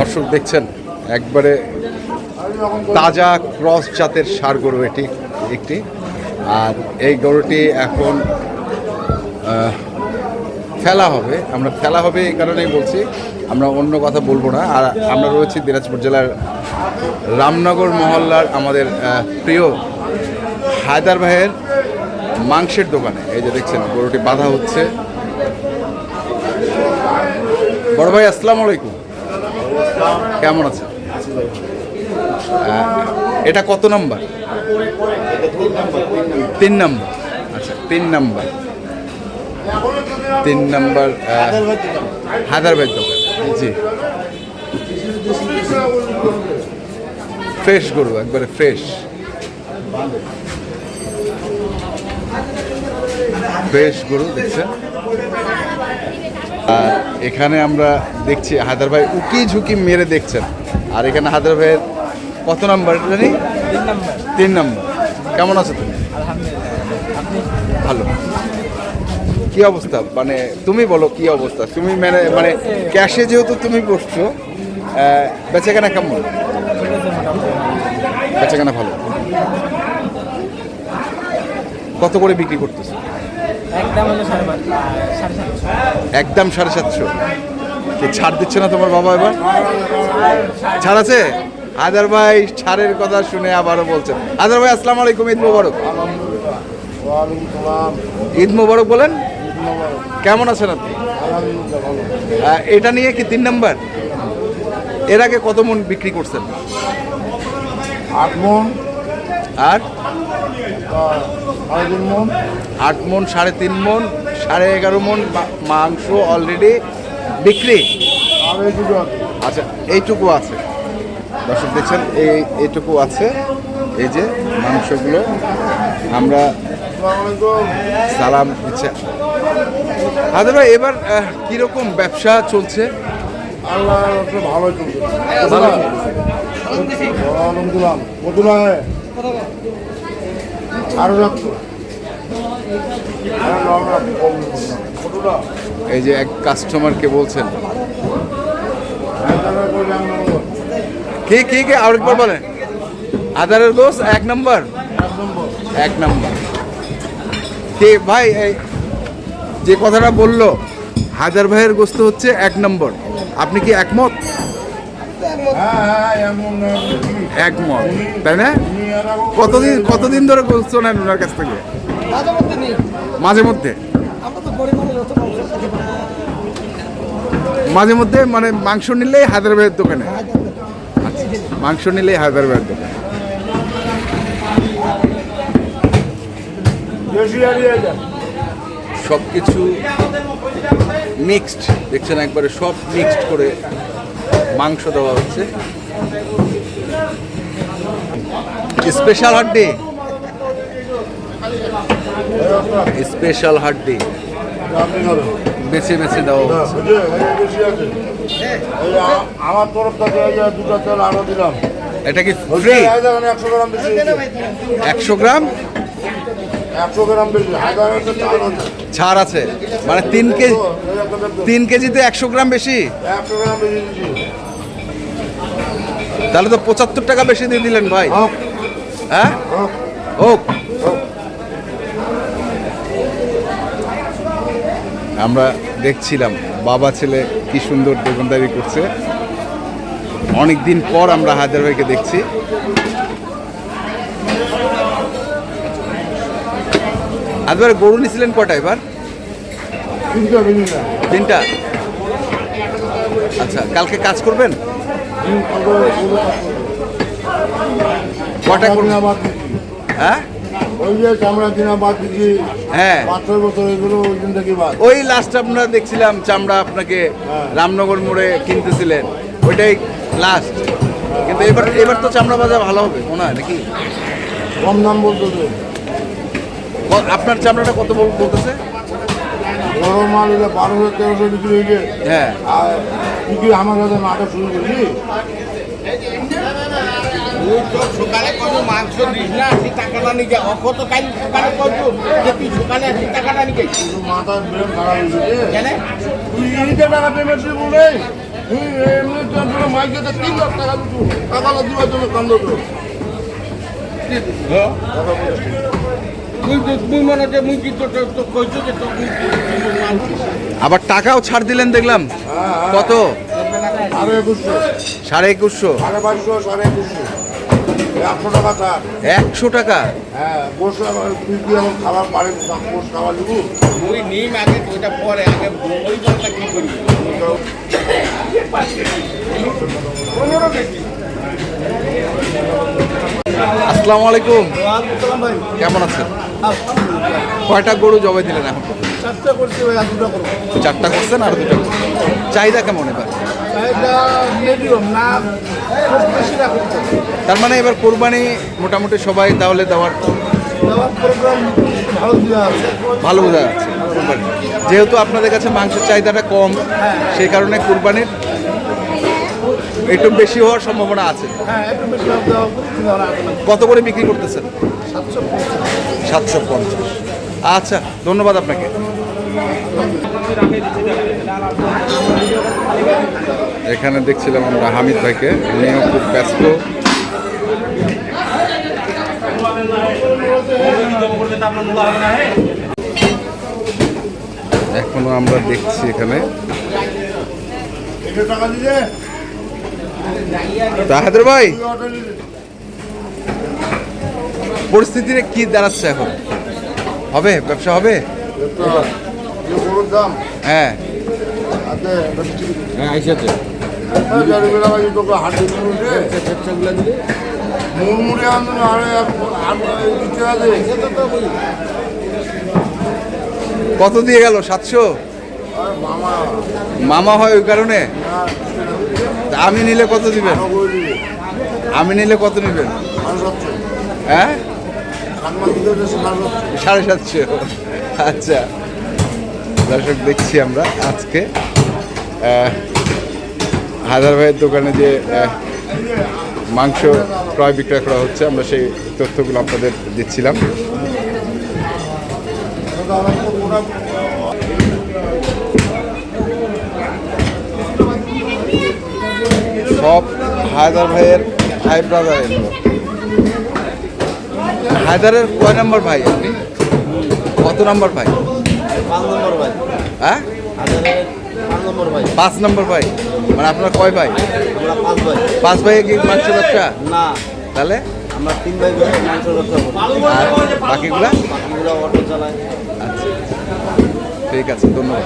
দর্শক দেখছেন, একবারে তাজা ক্রস জাতের সার গরু এটি, একটি। আর এই গরুটি এখন ফেলা হবে। আমরা ফেলা হবে এই কারণেই বলছি, আমরা অন্য কথা বলব না। আর আমরা রয়েছি দিনাজপুর জেলার রামনগর মহল্লার আমাদের প্রিয় হায়দার ভাইয়ের মাংসের দোকানে। এই যে দেখছেন, গরুটি বাঁধা হচ্ছে। বড় ভাই, আসসালামু আলাইকুম। কেমন আহ, এটা কত নাম্বার? তিন নাম্বার। আচ্ছা তিন নাম্বার। তিন নাম্বার হায়দ্রাবাদ দোকান। জি। ফ্রেশ গরু একবারে ফ্রেশ। ফ্রেশ গরু দেখছেন? আর এখানে আমরা দেখছি হায়দার ভাই উকি ঝুঁকি মেরে দেখছেন। আর এখানে হায়দার ভাইয়ের কত নাম্বার জানি? তিন নাম্বার। কেমন আছো তুমি? ভালো। কি অবস্থা? মানে তুমি বলো কি অবস্থা? তুমি মানে মানে ক্যাশে যেহেতু তুমি বসছো বেচাকেনা কেমন? বেচাকেনা ভালো। কত করে বিক্রি করতেছো? একদম সাড়ে সাতশো। কি ছাড় দিচ্ছে না তোমার বাবা এবার? ছাড় আছে? আদার ভাই ছাড়ের কথা শুনে আবারও বলছেন। আদার ভাই আসসালামু আলাইকুম ঈদ মোবারক। ঈদ মোবারক বলেন? কেমন আছেন আপনি? আলহামদুলিল্লাহ এটা নিয়ে কি তিন নাম্বার? এর আগে কত মন বিক্রি করছেন? আট মন। আর? মন। আট মন সাড়ে তিন মন সাড়ে এগারো মন মাংস অলরেডি বিক্রি? আচ্ছা এইটুকু আছে। দর্শক দেখছেন এই এইটুকু আছে। এই যে মাংসগুলো আমরা সালাম দিচ্ছে। হাজার ভাই এবার কীরকম ব্যবসা চলছে? আল্লাহ ভালো চলছে? ভালো আরও রাখতো এই যে এক কাস্টমারকে বলছেন। কে কে কে? আরেকবার বলেন। আধারের দোষ এক নম্বর? এক নম্বর। কে ভাই এই যে কথাটা বলল হাজার ভাইয়ের গোস্ত হচ্ছে এক নম্বর। আপনি কি একমত? হ্যাঁ হ্যাঁ একমত। তাই না? কতদিন কতদিন ধরে গোস্ত নেন ওনার কাছ থেকে? মাঝে মধ্যে মাঝে মধ্যে? মানে মাংস নিলেই হায়দার ভাইয়ের দোকানে? আচ্ছা, মাংস নিলেই হায়দার ভাইয়ের দোকানে। সব কিছু মিক্সড দেখছেন একবারে সব মিক্সড করে মাংস দেওয়া হচ্ছে। স্পেশাল হাড্ডি? স্পেশাল হাড্ডি। বেছে বেছে দেওয়া আমার তরফ থেকে দুটো তেল আরও দিলাম। এটা কি ফ্রি একশো গ্রাম বেশি একশো গ্রাম? একশো গ্রাম বেশি। ছাড় আছে। মানে তিন কেজি তিন কেজিতে একশো গ্রাম বেশি? একশো গ্রাম বেশি তাহলে তো পঁচাত্তর টাকা বেশি দিয়ে দিলেন ভাই। হ্যাঁ? হোক। আমরা দেখছিলাম বাবা ছেলে কি সুন্দর দোকানদারি করছে। অনেক দিন পর আমরা হায়দার ভাইকে দেখছি। হায়দার গরু নিয়েছিলেন কটা এবার? তিনটা? আচ্ছা কালকে কাজ করবেন? কটা হ্যাঁ? ওই যে চামড়া দিনা বাদ দিচ্ছি হ্যাঁ। পাঁচ ছয় বছর এগুলো ওই দিন থেকে বাদ। ওই লাস্ট আমরা দেখছিলাম চামড়া আপনাকে হ্যাঁ। রামনগর মোড়ে কিনতেছিলেন। ওইটাই লাস্ট কিন্তু এবার এবার তো চামড়া বাজার ভালো হবে মনে হয় নাকি? কম দাম বলতেছে। আপনার চামড়াটা কত বল- বলতেছে? বড় মাল হলে বারোশো তেরোশো বিক্রি হয়েছে হ্যাঁ। আর বিক্রি আমার কাছে নাটক শুরু করছি সকালে কত মাংস দিস না সেই টাকাটা নিকে অকত কাল সকালে কত যে তুই সকালে সেই টাকাটা কিন্তু মাথার ব্রেন খারাপ হয়ে গেছে জানে তুই ইনিতে টাকা পেমেন্ট দিবি বলে হুম, এমনি তো মাইকে তিন লাখ টাকা দিতো টাকা দিবার জন্য কান্দ তো আবার টাকাও ছাড় দিলেন দেখলাম। কত? সাড়ে একুশশো। সাড়ে একুশশো। একশো টাকা? একশো আসসালামু আলাইকুম। কেমন আছেন? কয়টা গরু জবাই দিলেন এখন? চারটে করছেন আর দুটো। চাহিদা কেমন এবার? তার মানে এবার কোরবানি মোটামুটি সবাই তাহলে দেওয়ার ভালো ভালো বোঝা যাচ্ছে যেহেতু আপনাদের কাছে মাংসের চাহিদাটা কম সেই কারণে কোরবানির একটু বেশি হওয়ার সম্ভাবনা আছে। হ্যাঁ কত করে বিক্রি করতেছেন? সাতশো পঞ্চাশ। আচ্ছা ধন্যবাদ আপনাকে। এখানে দেখছিলাম আমরা হামিদ ভাইকে উনিও খুব ব্যস্ত। এখনও আমরা দেখছি এখানে। তাহাদের ভাই পরিস্থিতিটা কি দাঁড়াচ্ছে এখন? হবে? ব্যবসা হবে? যে গরুর দাম হ্যাঁ হ্যাঁ মুড়মুড়ে আরে দিতে আছে কত দিয়ে গেল? সাতশো? মামা। মামা হয় ওই কারণে? তা আমি নিলে কত দিবেন? আমি নিলে কত নেবেন? হ্যাঁ? সাড়ে সাতশো। আচ্ছা। দর্শক, দেখছি আমরা আজকে হায়দার ভাইয়ের দোকানে যে মাংস ক্রয় বিক্রয় করা হচ্ছে, আমরা সেই তথ্যগুলো আপনাদের দিচ্ছিলাম। সব হায়দার ভাইয়ের ভাই ব্রাদারের হায়দারের কয় নম্বর ভাই? আপনি কত নম্বর ভাই? পাঁচ নম্বর ভাই। হ্যাঁ? পাঁচ নম্বর ভাই। মানে আপনার কয় ভাই? পাঁচ ভাই। পাঁচ ভাই কি মাংস ব্যবসা? না। তাহলে? আমরা তিন ভাই করে মাংস ব্যবসা আর বাকিগুলা? বাকিগুলো অটো চালাই আচ্ছা। ঠিক আছে ধন্যবাদ।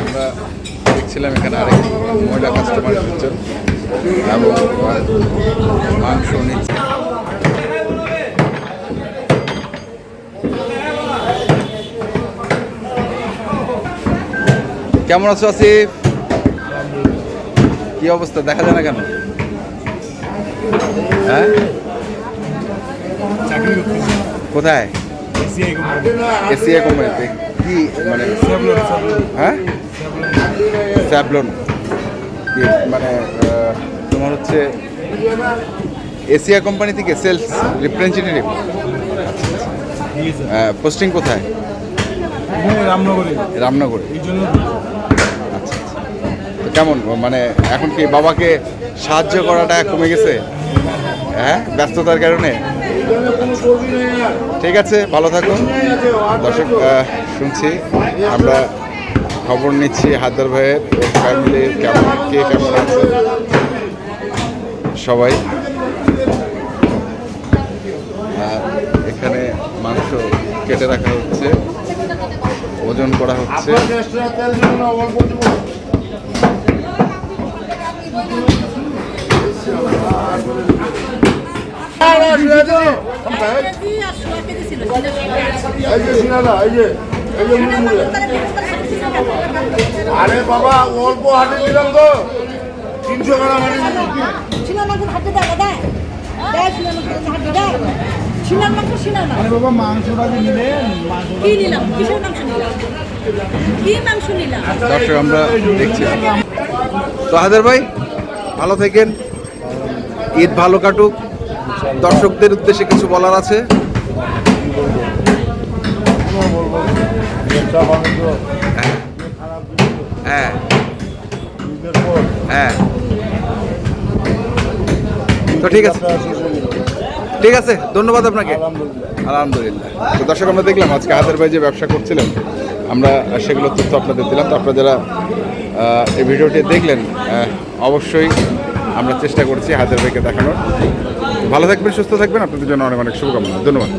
আমরা দেখছিলাম এখানে আরেক মহিলা কাস্টমার এসেছেন এবং মাংস নিচ্ছে। কেমন আছো আসিফ? কি অবস্থা? দেখা যায় না কেন? হ্যাঁ? কোথায়? এসিআই কোম্পানিতে। কি মানে হ্যাঁ? স্যাবলন মানে তোমার হচ্ছে এসিয়া কোম্পানি থেকে সেলস রিপ্রেজেন্টেটিভ। পোস্টিং কোথায়? রামনগরে। রামনগরে। এই জন্য আচ্ছা আচ্ছা। কেমন মানে এখন কি বাবাকে সাহায্য করাটা কমে গেছে? হ্যাঁ ব্যস্ততার কারণে? ঠিক আছে, ভালো থাকুন। দর্শক শুনছি, আমরা খবর নিচ্ছি হায়দার ভাইয়ের ফ্যামিলি কেমন, কে কেমন আছে? সবাই। আর এখানে মাংস কেটে রাখা হচ্ছে, ওজন করা হচ্ছে। তেল দিব আরে বাবা অল্প হাটে দিলাম তো। তিনশো গ্রাম হাটে দিলাম। বাবা মাংসটা যে নিলেন? কি নিলাম? কিসের মাংস নিলাম? কি মাংস নিলাম? দর্শক আমরা দেখছি। তো ভাই ভালো থাকেন। ঈদ ভালো কাটুক। দর্শকদের উদ্দেশ্যে কিছু বলার আছে? হ্যাঁ। হ্যাঁ। ঠিক আছে। ঠিক আছে, ধন্যবাদ আপনাকে। আলহামদুলিল্লাহ। তো দর্শক, আমরা দেখলাম আজকে হাতের ভাই যে ব্যবসা করছিলেন, আমরা সেগুলো তথ্য আপনাদের দিলাম। তো আপনারা যারা এই ভিডিওটি দেখলেন অবশ্যই আমরা চেষ্টা করছি হাজার ভাইকে দেখানোর। ভালো থাকবেন, সুস্থ থাকবেন। আপনাদের জন্য অনেক অনেক শুভকামনা। ধন্যবাদ।